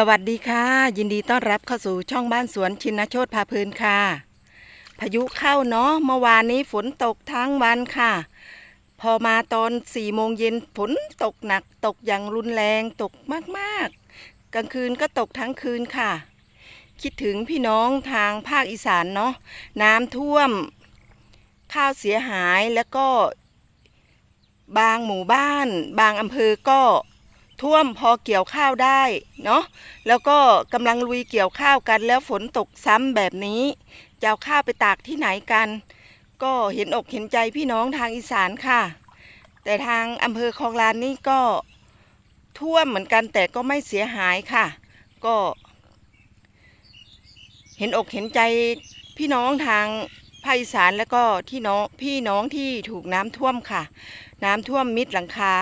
สวัสดีค่ะ ยินดีต้อนรับเข้าสู่ช่องบ้านสวนชินโชตพาเพลินค่ะ พายุเข้าเนาะเมื่อวานนี้ฝนตกทั้งวันค่ะ พอมาตอนสี่โมงเย็นฝนตกหนักตกอย่างรุนแรงตกมากๆ กลางคืนก็ตกทั้งคืนค่ะ คิดถึงพี่น้องทางภาคอีสานเนาะน้ำท่วม ข้าวเสียหายแล้วก็ บางหมู่บ้าน บางอำเภอก็ ท่วมพอเกี่ยวข้าวได้เนาะแล้วก็กำลังลุยเกี่ยวข้าวกันแล้วฝนตกซ้ำแบบนี้จะเอาข้าวไปตากที่ไหนกัน ก็เห็นอกเห็นใจพี่น้องทางอีสานค่ะ แต่ทางอำเภอคลองลานนี่ก็ท่วมเหมือนกันแต่ก็ไม่เสียหายค่ะ ก็ เห็นอกเห็นใจพี่น้องทางภาคอีสานแล้วก็ที่น้องพี่น้องที่ถูกน้ำท่วมค่ะ น้ำท่วมมิดหลังคา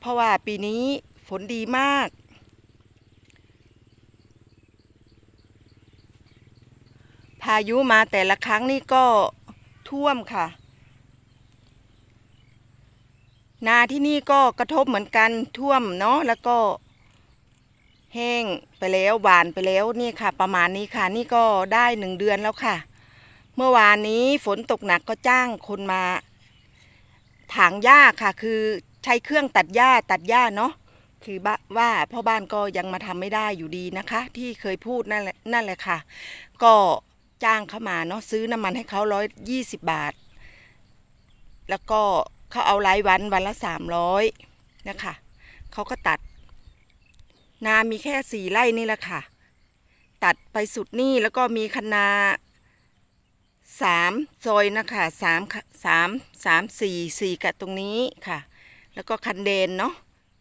เพราะว่าปีนี้ฝนดีมาก พายุมาแต่ละครั้งนี่ก็ท่วมค่ะ นาที่นี่ก็กระทบเหมือนกันท่วมเนาะแล้วก็แห้งไปแล้วหวานไปแล้วนี่ค่ะ ประมาณนี้ค่ะ นี่ก็ได้หนึ่งเดือนแล้วค่ะ เมื่อวานนี้ฝนตกหนักก็จ้างคนมาถางหญ้าค่ะ คือ ใช้เครื่องตัดหญ้าตัดหญ้าเนาะคือบ้าว่าพ่อบ้านก็ยังมาทำไม่ได้อยู่ดีนะคะ ที่เคยพูดนั่นแหละนั่นแหละค่ะ ก็จ้างเขามาเนาะซื้อน้ำมันให้เขาร้อยยี่สิบบาท แล้วก็เขาเอารายวันวันละสามร้อยนะคะเขาก็ตัด นามีแค่สี่ไร่นี่แหละค่ะ ตัดไปสุดนี่แล้วก็มีคนาสามซอยนะคะสามสามสามสี่สี่กับตรงนี้ค่ะ แล้วก็คันเดนเนาะ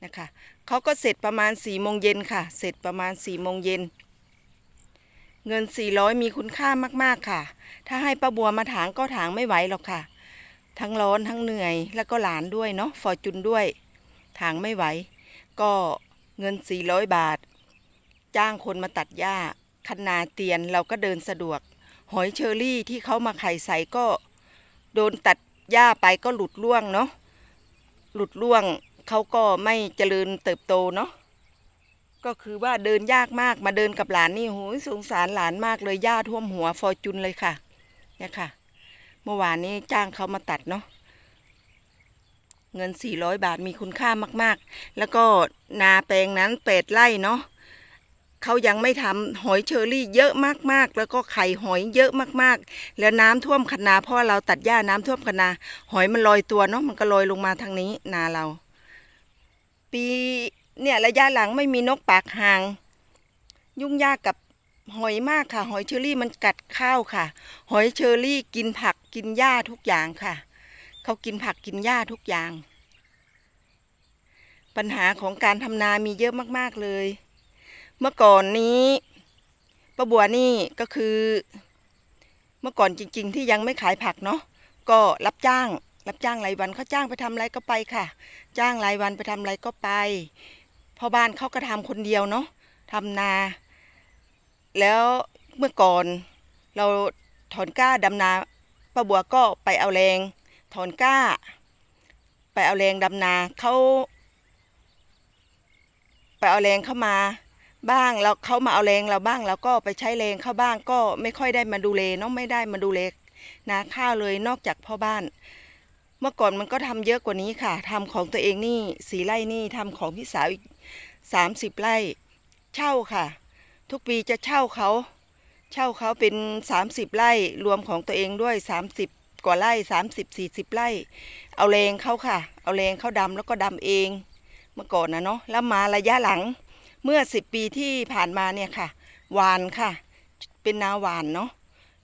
นะคะเขาก็เสร็จประมาณสี่โมงเย็นค่ะ เสร็จประมาณสี่โมงเย็นเงินสี่ร้อยมีคุณค่ามากๆค่ะ ถ้าให้ป้าบัวมาถางก็ถางไม่ไหวหรอกค่ะ ทั้งร้อนทั้งเหนื่อยแล้วก็หลานด้วยเนาะฟอร์จุนด้วย ถางไม่ไหว ก็เงินสี่ร้อยบาท จ้างคนมาตัดหญ้าคันนาเตียนเราก็เดินสะดวก หอยเชอรี่ที่เขามาไข่ใส่ก็ โดนตัดหญ้าไปก็หลุดร่วงเนาะ หลุดร่วงเขาก็ไม่เจริญเติบโตเนาะก็คือว่าเดินยากมากมาเดินกับหลานนี่โหสงสารหลานมากเลยหญ้าท่วมหัวฟอร์จุนเลยค่ะ เนี่ยค่ะ เมื่อวานนี้จ้างเขามาตัดเนาะเงิน 400 บาทมีคุณค่ามากๆ แล้วก็นาแปลงนั้นเป็ดไร่เนาะ เขายังไม่ทำหอยเชอรี่เยอะมากๆ แล้วก็ไข่หอยเยอะมากๆ แล้วน้ำท่วมคนาเพราะเราตัดหญ้าน้ำท่วมคนาหอยมันลอยตัวเนาะมันก็ลอยลงมาทางนี้นาเรา ปีเนี่ยระยะหลังไม่มีนกปากหาง ยุ่งยากกับหอยมากค่ะ หอยเชอรี่มันกัดข้าวค่ะ หอยเชอรี่กินผักกินหญ้าทุกอย่างค่ะ เขากินผักกินหญ้าทุกอย่าง ปัญหาของการทำนามีเยอะมากๆเลย เมื่อก่อนนี้ป้าบัวนี่ก็คือ เมื่อก่อนจริง ๆ ที่ยังไม่ขายผักเนาะก็รับจ้าง รับจ้างรายวันเขาจ้างไปทำอะไรก็ไปค่ะ จ้างรายวันไปทำอะไรก็ไปพ่อบ้านเขาก็ทำคนเดียวเนาะทำนา แล้วเมื่อก่อนเราถอนกล้าดำนาป้าบัวก็ไปเอาแรง ถอนกล้า ไปเอาแรงดำนาเขาไปเอาแรงเข้ามา บ้างแล้วเขามาเอาแรงเราบ้างแล้วก็ไปใช้แรงเขาบ้างก็ไม่ค่อยได้มาดูแลเนาะไม่ได้มาดูแลนาข้าวเลยนอกจากพ่อบ้าน เมื่อก่อนมันก็ทำเยอะกว่านี้ค่ะทำของตัวเองนี่สี่ไร่นี่ทำของพี่สาวอีกสามสิบไร่ เช่าค่ะ ทุกปีจะเช่าเขา เช่าเขาเป็นสามสิบไร่รวมของตัวเองด้วยสามสิบกว่าไร่สามสิบสี่สิบไร่ เอาแรงเขาค่ะ เอาแรงเขาดำแล้วก็ดำเอง เมื่อก่อนนะเนาะแล้วมาระยะหลัง เมื่อสิบปีที่ผ่านมาเนี่ยค่ะ หวานค่ะ เป็นนาหวานเนาะ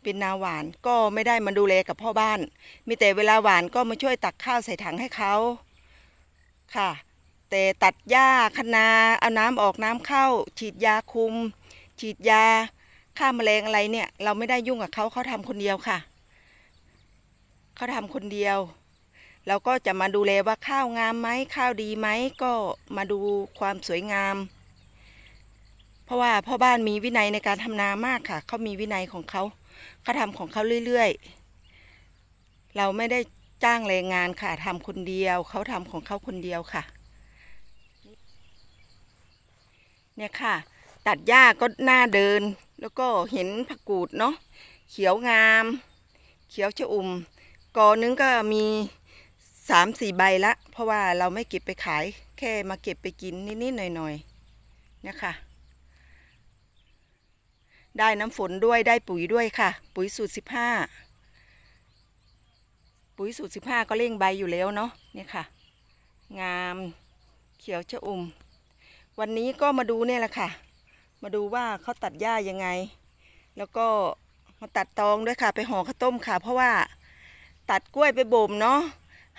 เป็นนาหวานก็ไม่ได้มาดูแลกับพ่อบ้าน มีแต่เวลาหวานก็มาช่วยตักข้าวใส่ถังให้เขาค่ะ แต่ตัดหญ้าคะนาเอาน้ำออกน้ำเข้า ฉีดยาคุม ฉีดยาฆ่าแมลงอะไรเนี่ย เราไม่ได้ยุ่งกับเขาเขาทำคนเดียวค่ะเขาทำคนเดียวเราก็จะมาดูแลว่าข้าวงามไหมข้าวดีไหมก็มาดูความสวยงาม เพราะว่าพ่อบ้านมีวินัยในการทำนามากค่ะ เขามีวินัยของเขาเขาทำของเขาเรื่อยๆ เราไม่ได้จ้างแรงงานค่ะทำคนเดียว เขาทำของเขาคนเดียวค่ะ เนี่ยค่ะ ตัดหญ้าก็น่าเดิน แล้วก็เห็นผักกูดเนาะเขียวงาม เขียวชอุ่มกอนึงก็มีสามสี่ใบละ เพราะว่าเราไม่เก็บไปขาย แค่มาเก็บไปกินนิดๆหน่อยๆเนี่ยค่ะ ได้น้ำฝนด้วยได้ปุ๋ยด้วยค่ะ ปุ๋ยสูตรสิบห้าปุ๋ยสูตรสิบห้าก็เร่งใบอยู่แล้วเนาะเนี่ยค่ะ งามเขียวชะอุ่ม วันนี้ก็มาดูเนี่ยแหละค่ะ มาดูว่าเขาตัดหญ้ายังไง แล้วก็มาตัดตองด้วยค่ะ ไปห่อข้าวต้มค่ะ เพราะว่าตัดกล้วยไปบ่มเนาะ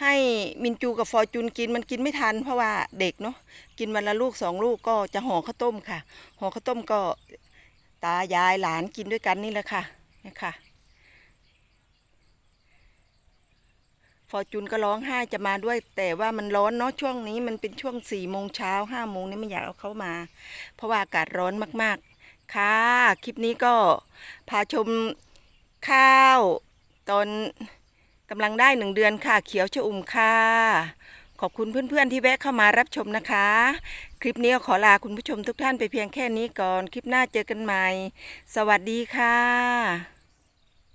ให้มินจูกับฟอร์จูนกินมันกินไม่ทัน เพราะว่าเด็กเนาะกินวันละลูกสองลูกก็จะห่อข้าวต้มค่ะห่อข้าวต้มก็ ตายายหลานกินด้วยกันนี่แหละค่ะนี่ค่ะฟอร์จูนก็ร้องไห้จะมาด้วย แต่ว่ามันร้อนเนาะช่วงนี้มันเป็นช่วงสี่โมงเช้าห้าโมงนี่ไม่อยากเอาเขามา เพราะว่าอากาศร้อนมากๆ ค่ะ คลิปนี้ก็พาชมข้าวตอนกำลังได้หนึ่งเดือนค่ะ เขียวชอุ่มค่ะ ขอบคุณเพื่อนๆที่แวะเข้ามารับชมนะคะ ลิปนี้ขอลาคุณผู้ชมทุกท่านไปเพียงแค่นี้ก่อน คลิปหน้าเจอกันใหม่ สวัสดีค่ะ